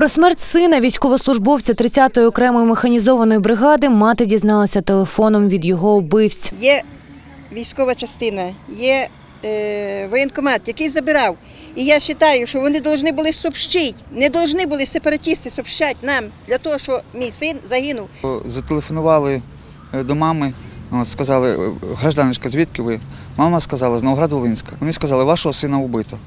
Про смерть сина військовослужбовця 30-ї окремої механізованої бригади мати дізналася телефоном від його вбивць. Є військова частина, є е, воєнкомат, який забирав. І я вважаю, що вони повинні були сообщити, не повинні були сепаратисти сообщати нам для того, що мій син загинув. Зателефонували е, до мами, сказали, «Е, гражданочка, звідки ви? Мама сказала, з Новоград-Волинська. Вони сказали, вашого сина вбито.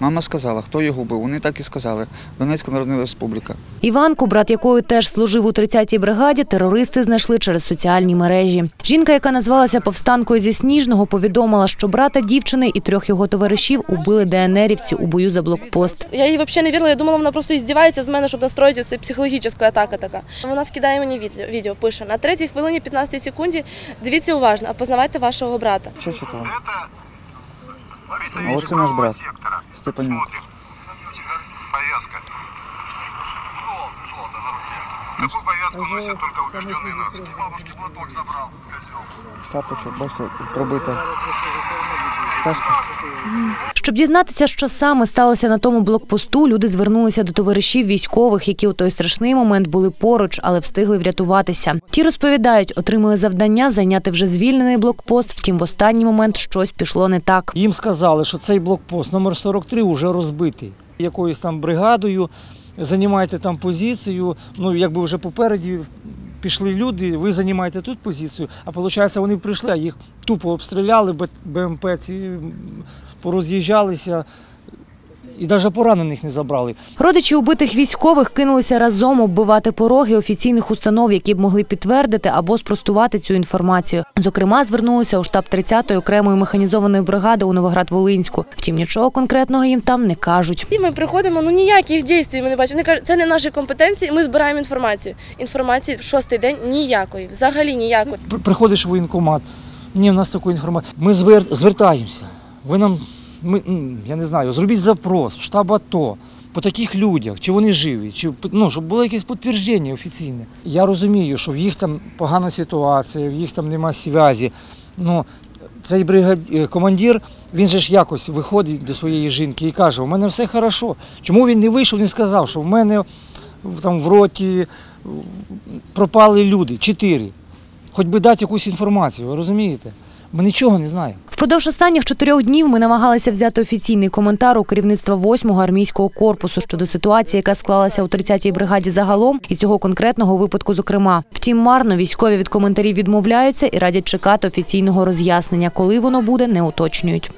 Мама сказала, хто його вбив. Вони так і сказали. Донецька Народна Республіка. Іванку, брат якої теж служив у 30-й бригаді, терористи знайшли через соціальні мережі. Жінка, яка назвалася повстанкою зі Сніжного, повідомила, що брата дівчини і трьох його товаришів убили ДНРівці у бою за блокпост. Я їй взагалі не вірила, я думала, вона просто іздівається з мене, щоб настроїти це психологічна атака така. Вона скидає мені відео, відео пише на третій хвилині 15 секунді. Дивіться уважно, опознавайте вашого брата. Що читала? Оце наш брат. Степанюк. Повязка. Желтый, желтый на руке. Такую повязку носят только убежденные нации. Бабушке платок забрал, козел. Тапочок, бачите, пробита. Щоб дізнатися, що саме сталося на тому блокпосту, люди звернулися до товаришів військових, які у той страшний момент були поруч, але встигли врятуватися. Ті розповідають, отримали завдання зайняти вже звільнений блокпост. Втім, в останній момент щось пішло не так. Їм сказали, що цей блокпост номер 43 вже розбитий. Якоюсь там бригадою займаєте там позицію. Ну, якби вже попереді пішли люди, ви займаєте тут позицію. А виходить, вони прийшли, а їх тупо обстріляли, БМП ці пороз'їжджалися. І навіть поранених не забрали. Родичі убитих військових кинулися разом оббивати пороги офіційних установ, які б могли підтвердити або спростувати цю інформацію. Зокрема, звернулися у штаб 30-ї окремої механізованої бригади у Новоград-Волинську. Втім, нічого конкретного їм там не кажуть. І ми приходимо, ну ніяких дій ми не бачимо. Вони кажуть, це не наші компетенції, ми збираємо інформацію. Інформації шостий день ніякої, взагалі ніякої. Приходиш в воєнкомат, ні, в нас такої інформації. Ми звер... звертаємося. Ви нам, ми, я не знаю, зробіть запрос в штаб АТО по таких людях, чи вони живі, чи ну, щоб було якесь підтвердження офіційне. Я розумію, що в їх там погана ситуація, в їх там нема зв'язі. Ну, цей бригад... е, командир, він же ж якось виходить до своєї жінки і каже, у мене все хорошо. Чому він не вийшов, не сказав, що в мене в- там в роті пропали люди, чотири. Хоч би дати якусь інформацію, ви розумієте? Ми нічого не знаємо. Впродовж останніх чотирьох днів ми намагалися взяти офіційний коментар у керівництва 8-го армійського корпусу щодо ситуації, яка склалася у 30-й бригаді загалом, і цього конкретного випадку, зокрема. Втім, марно військові від коментарів відмовляються і радять чекати офіційного роз'яснення. Коли воно буде, не уточнюють.